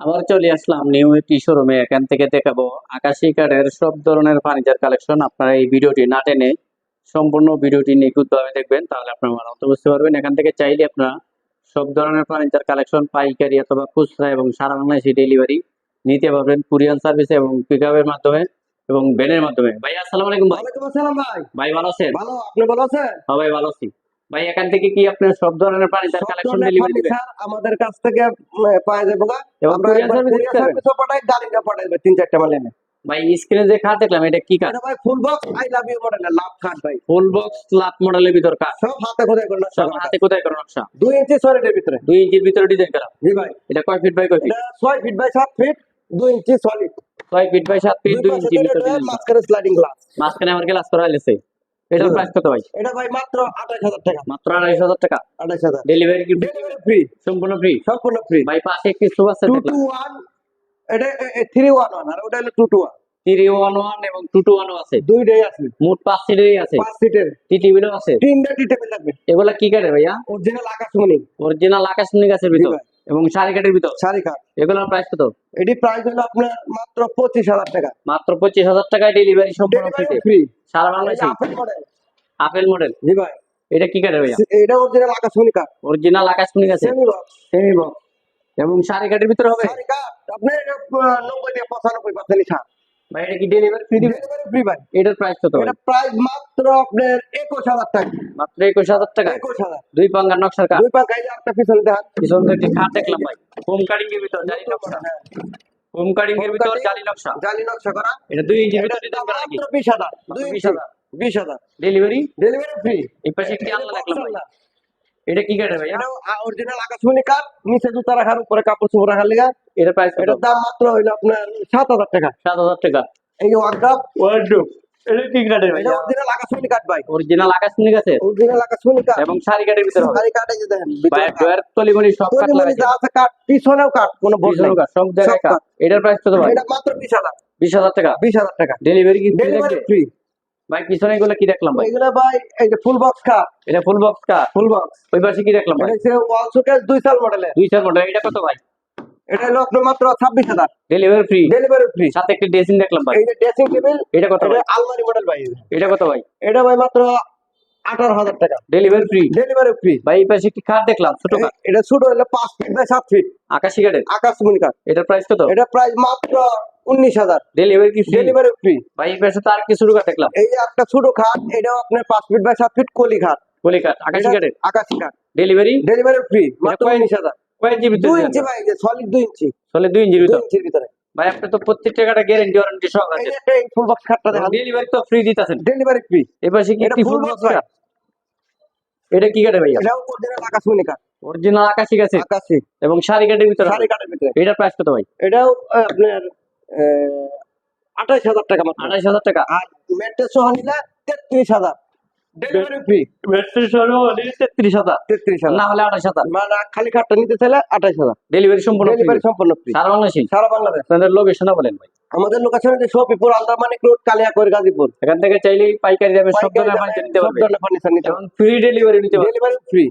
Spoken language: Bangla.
আবার চলে আসলাম নিউ একটি শোরুমে এখান থেকে দেখাবো আকাশি কাঠের সব ধরনের ফার্নিচার কালেকশন। আপনারা এই ভিডিওটি না টেনে সম্পূর্ণ ভিডিওটি নিখুঁতভাবে দেখবেন তাহলে আপনারা ভালো বুঝতে পারবেন। এখান থেকে চাইলে আপনারা সব ধরনের ফার্নিচার কালেকশন পাইকারি অথবা খুচরা এবং সারা বাংলাদেশে ডেলিভারি নিতে পারবেন কুরিয়ার সার্ভিসে এবং পিক মাধ্যমে এবং ভ্যানের মাধ্যমে। ভাই আসসালামু আলাইকুম ভাই। ওয়ালাইকুম আসসালাম ভাই। ভাই ভালো আছেন? ভালো আপনি ভালো আছেন? হ্যাঁ ভাই ভালো আছি। ভাই এখান থেকে কি আপনার সব ধরনের ফার্নিচার কালেকশন ডেলিভারি দিবেন? আমাদের কাছ থেকে পাওয়া যাবে আমরা ও পাঠাই গাড়িটা পাঠাই তিন চারটা মাল এনে। ভাই স্ক্রিনে যে দেখলাম এটা কি ভাই full box I love you মডেলের লাভ ভাই। ফুল বক্স লাভ মডেলের ভিতর কাঠ সব হাতে খোদাই করে নকশা সব হাতে কোথায় করো নকশা। দুই ইঞ্চি সলিডের ভিতরে। দুই ইঞ্চির ভিতরে ডিজাইন করা। জি ভাই। এটা কয় ফিট বাই কয় ফিট? এটা ছয় ফিট বাই সাত ফিট দুই ইঞ্চি সলিড ছয় ফিট বাই সাত ফিট দুই ইঞ্চির ভিতরে মাঝখানে স্লাইডিং গ্লাস মাঝখানে আমার গ্লাস করা হয়েছে এটার প্রাইস কত ভাই? এটা ভাই মাত্র আঠাশ হাজার টাকা। মাত্র আড়াইশো হাজার টাকা? আঠাশ হাজার। ডেলিভারি কি ডেলিভারি ফ্রি সম্পূর্ণ ফ্রি সম্পূর্ণ ফ্রি ভাই পাশে একটি টু ওয়ান এটা থ্রি ওয়ান ওয়ান আর ওটা হলো এবং আছে। দুইটাই আছে। মোট সিটেরই আছে। সিটের টি আছে। তিনটা টি টেবিল লাগবে। এগুলা কি কাঠের ভাইয়া? অরিজিনাল আকাশমণি। অরিজিনাল আকাশমণি গাছের ভিতর। এবং শাড়ি কাটের ভিতর? শাড়ি কাট এগুলোর প্রাইস কত? এটি প্রাইস হলো আপনার মাত্র পঁচিশ হাজার টাকা। মাত্র পঁচিশ হাজার টাকায় ডেলিভারি সম্পূর্ণ ফ্রি সারা বাংলাদেশে আপেল মডেল আপেল মডেল জি ভাই। এটা কি কাঠের ভাইয়া? এটা অরিজিনাল আকাশমণি কাঠ। অরিজিনাল আকাশমণি গাছে সেমি বক্স সেমি বক্স এবং শাড়ি কাঠের ভিতরে হবে? শাড়ি আপনার এটা আহ, নব্বই থেকে পঁচানব্বই পার্সেন্ট ছাড় ভাই এটা কি ডেলিভারি ফ্রি দিবে ডেলিভারি ফ্রি ভাই। এটার প্রাইস কত ভাই? এটা প্রাইস মাত্র আপনার একুশ হাজার টাকা। মাত্র একুশ হাজার টাকা? একুশ হাজার। দুই পাঙ্গার নকশার কাঠ? দুই পাঁচ গাড়ি একটা পিছনে দেখান পিছন থেকে একটি খাট দেখলাম ভাই। হোম কাটিং এর ভিতর জালি নকশা। হ্যাঁ, হোম কাটিং এর Home ভিতর cutting, জালি নকশা। জালি নকশা করা। এটা দুই ইঞ্চির এটা ভিতর ডিজাইন করা নাকি মাত্র বিশ হাজার। দুই বিশ ইঞ্চি। হাজার। বিশ হাজার। ডেলিভারি ডেলিভারি ফ্রি এই পাশে একটি আল্লাহ দেখলাম ভাই। এটা কি কাঠের ভাইয়া? এটা অরিজিনাল আকাশমণি কাঠ। নিচে জুতা রাখার উপরে কাপড় চোপড় রাখার লিগা। এটার প্রাইস এটার দাম মাত্র হইল আপনার সাত হাজার টাকা। সাত হাজার টাকা। এই যে ওয়ার্ড্রপ? এটা কি কাঠের এটা ভাইয়া অরিজিনাল আকাশমণি কাঠ ভাই। অরিজিনাল আকাশমণি গাছে অরিজিনাল আকাশমণি কাঠ এবং শাড়ি কাঠের ভিতর হবে। শাড়ি যে দেখেন ভাই ডয়ার তলিমনি সব কাঠ তৈরি যা আছে কাঠ পিছনেও কাঠ কোনো ভুল পিছনেও কাঠ, সব জায়গায় কাঠ। এটার প্রাইস কত ভাই? এটা মাত্র টাকা। বিশ হাজার টাকা। ডেলিভারি কি? ফ্রি ভাই পিছনে এগুলো কি দেখলাম ভাই? এগুলো ভাই এই যে ফুল বক্স কাঠ এটা ফুল বক্স কাঠ ফুল বক্স ওই পাশে কি দেখলাম ভাই? ওয়াল শোকেস দুই সাল মডেলের দুই চার মডেল এটা কত ভাই? এটা হলো আপনার মাত্র ছাব্বিশ হাজার। ডেলিভারি ফ্রি ডেলিভারি ফ্রি সাথে একটি ড্রেসিং দেখলাম ভাই। এই যে ড্রেসিং টেবিল এটা কত ভাই? আলমারি মডেল ভাই। এটা কত ভাই? এটা ভাই মাত্র আঠারো হাজার টাকা। ডেলিভারি ফ্রি ডেলিভারি ফ্রি ভাই এই পাশে একটি খাট দেখলাম ছোট খাট এটা ছোট হলো পাঁচ ফিট বাই সাত ফিট আকাশি কাঠের আকাশমণি কাঠ এটার প্রাইস কত? এটা প্রাইস মাত্র উনিশ হাজার। ডেলিভারি কি ফ্রি ডেলিভারি ফ্রি ভাই এই পাশে তো আর কি ছোট খাট দেখলাম। এই একটা ছোট খাট এটাও আপনার পাঁচ ফিট বাই সাত ফিট কলি খাট কলি কাঠ আকাশি কাঠের আকাশি কাঠ ডেলিভারি ডেলিভারি ফ্রি মাত্র উনিশ হাজার। কয়েক জিবি দুই ইঞ্চি ভাই সলিড দুই ইঞ্চি। চলে দুই ইঞ্চির দুই ইঞ্চির ভিতরে। ভাই আপনি তো প্রত্যেকটা কাটা গ্যারেন্টি ওয়ারেন্টি সব আছে। যে ফুল বক্স খাটটা দেখেন। ডেলিভারি তো ফ্রি দিতেছেন। ডেলিভারি ফ্রি এই পাশে কি এটা ফুল বক্স ভাই। এটা কি অরিজিনাল আকাশমণি অরিজিনাল আকাশি গাছে আকাশি এবং শাড়ি কাঠের ভিতরে শাড়ি কাঠের ভিতরে। এটার প্রাইস কত ভাই? এটাও আপনার আঠাইশ হাজার টাকা মাত্র। আঠাইশ হাজার টাকা। আর ম্যাট্রেস সহ নিলে তেত্রিশ হাজার। ডেলিভারি ফ্রি তেত্রিশ হাজার। তেত্রিশ হাজার। না হলে আঠাশ হাজার। মানে খালি খাটটা নিতে চাইলে আঠাশ হাজার। ডেলিভারি সম্পূর্ণ ডেলিভারি সম্পূর্ণ ফ্রি সারা বাংলাদেশে? সারা বাংলাদেশ। আপনাদের বলেন ভাই। আমাদের লোকেশন হচ্ছে শোপিপুর আন্দারমানিক রোড কালিয়াকৈর গাজীপুর। এখান থেকে চাইলেই পাইকারি দামে সব ধরনের ফার্নিচার নিতে এবং ফ্রি ডেলিভারি নিতে পারবে। Delivery free